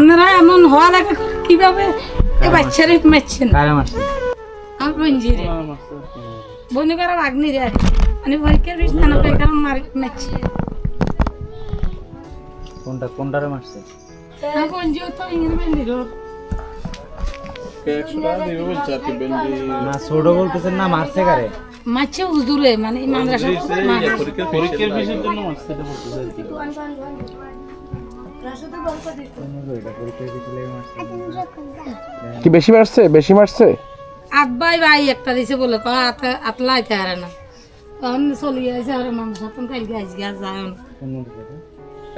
আপনারা এমন হওয়া লাগে কীভাবে এ বাচ্চারে মারছেন? আমার বঞ্জিরে বনি করা আগ্নি রে। মানে পরীক্ষার বিষ না মারছে। কোনটা কোনটারে মারছে? বঞ্জিও তো ইংরেজি বেন্দির না ছোট বলতেছেন না মারছে কারে? মারছে হুজুরে মানে মাদ্রাসা। পরীক্ষার বিষয়ের জন্য মারছে এটা বলতেছে আর কি। কি বেশি মারছে? বেশি মারছে? আব্বাই ভাই একটা দিছে বলে কয় আত আতলা আইতে হারে না। তখন চলি আইছে আর মানুষ এখন কালকে আইস গিয়া যায়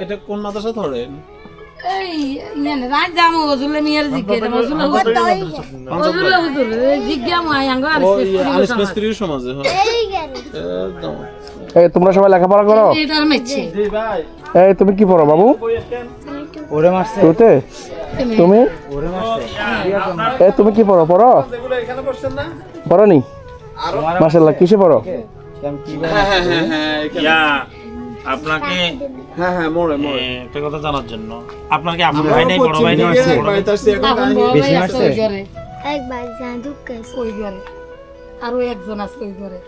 এটা? কোন মাদ্রাসা ধরেন এই ইয়ানে রাত যাম ওজুলে মিয়ার জিজ্ঞে ওজুলে ওজুলে জিজ্ঞা মাই আঙ্গ আর আলিস সমাজে হ্যাঁ। এই তোমরা সবাই লেখাপড়া করো? এটার মেচ্ছে এই তুমি কি পড়ো বাবু? ওরে মারছে। তুতে? তুমি? ওরে মারছে। এই তুমি কি পড়ো পড়ো? পড়ো নি মাশাল্লাহ কিসে পড়ো? হ্যাঁ হ্যাঁ হ্যাঁ এখানে- আপনাকে হ্যাঁ হ্যাঁ মোড়ে মোড়ে। একটা কথা জানার জন্য। আপনার কি আপন ভাই নেই বড় ভাই নেই বাড়িতে আসছি এখন এখন কাহিনী- বড় বেশি মারছে? একবার জাদু কাছে ওই ঘরে। আরও একজন আছে ওই ঘরে।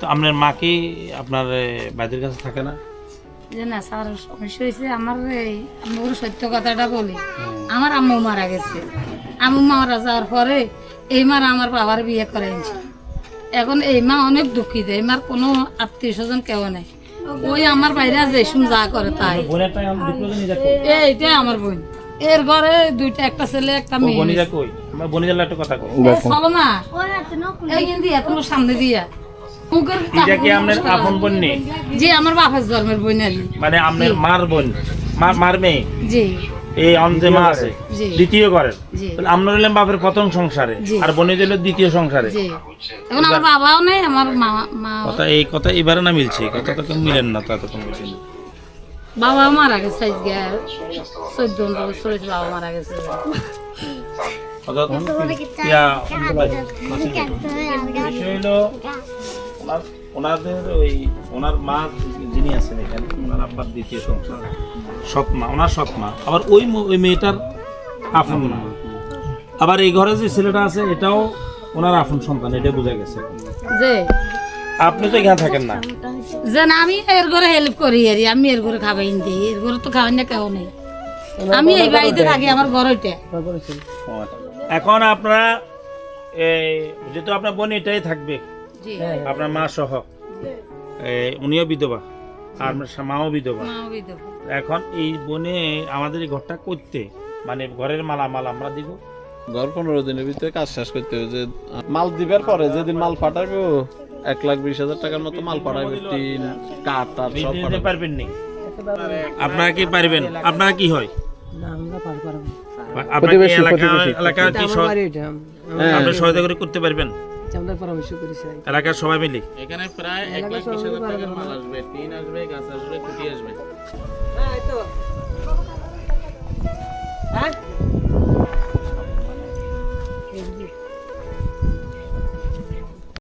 তো আপনার মা কি আপনার ভাইদের কাছে থাকে না? যে না স্যার সমস্যা হয়েছে। আমার এই আমি ওর সত্য কথাটা বলি। আমার আম্মু মারা গেছে। আম্মু মারা যাওয়ার পরে এই মার আমার বাবার বিয়ে করাইছে এখন এই মা অনেক দুঃখিত এই মার কোনো আত্মীয় স্বজন কেউ নেই। ওই আমার বাইরে যেসুম যা করে তাই। এইটাই আমার বোন। এর ঘরে দুইটা একটা ছেলে একটা মেয়ে। চলো না। এই কিন্তু এখন সামনে দিয়া। এটা কি আপনার আপন বোন নেই জি আমার বাপের জন্মের বোন আর মানে আপনার মার বোন মার মার মেয়ে? জি। এই অন্ধে মা আছে দ্বিতীয় করেন হলেন বাপের প্রথম সংসারে আর বনিজ হলো দ্বিতীয় সংসারে। এখন আমার বাবাও নেই আমার মা মা কথা এই কথা এবারে না মিলছে কথা তো কেউ মিলেন না তা তো কোনো মিলেন না। মারা গেছে আজকে চোদ্দ বছর বাবা মারা গেছে। কথা ইয়া বিষয় হলো ওনার- ওনাদের ওই ওনার মা যিনি আছেন এখানে ওনার আব্বার দ্বিতীয় সংসার। সৎ মা ওনার সৎ মা। আবার ওই ওই মেয়েটার আপন মা। আবার এই ঘরে যে ছেলেটা আছে এটাও ওনার আপন সন্তান এটা বোঝা গেছে। যে? আপনি তো এখানে থাকেন না। যে না আমি এর ঘরে হেল্প করি আর আমি এর ঘরে খাবাই দিই। এর ঘরে তো খাওয়াই না কেউ নেই। আমি এই বাড়িতে থাকি আমার ঘর ওইটা। এখন আপনারা এই যেহেতু আপনার বোন এটাই থাকবে আপনার মা সহ? উনিও বিধবা? আর মাও বিধবা? এখন এই বনে আমাদের এই ঘরটা করতে মানে ঘরের মালামাল আমরা দিব? ঘর পনেরো দিনের ভিতরে কাজ শেষ করতে হবে। যে মাল দিবার পরে যেদিন মাল পাঠাবো এক লাখ বিশ হাজার টাকার মতো মাল পাঠাবে টিন কাঠ টাট সব দিতে পারবেন নি? আপনারা কি পারবেন? আপনারা কি হয়? আপনার কি প্রতিবেশী, এলাকা প্রতিবেশী। এলাকার কি সহ- আমরা পরামর্শ করি এলাকার সবাই মিলে? এখানে প্রায় এক লাখ বিশ হাজার টাকার মাল আসবে টিন আসবে গাছ আসবে কুটি আসবে। হ্যাঁ তো।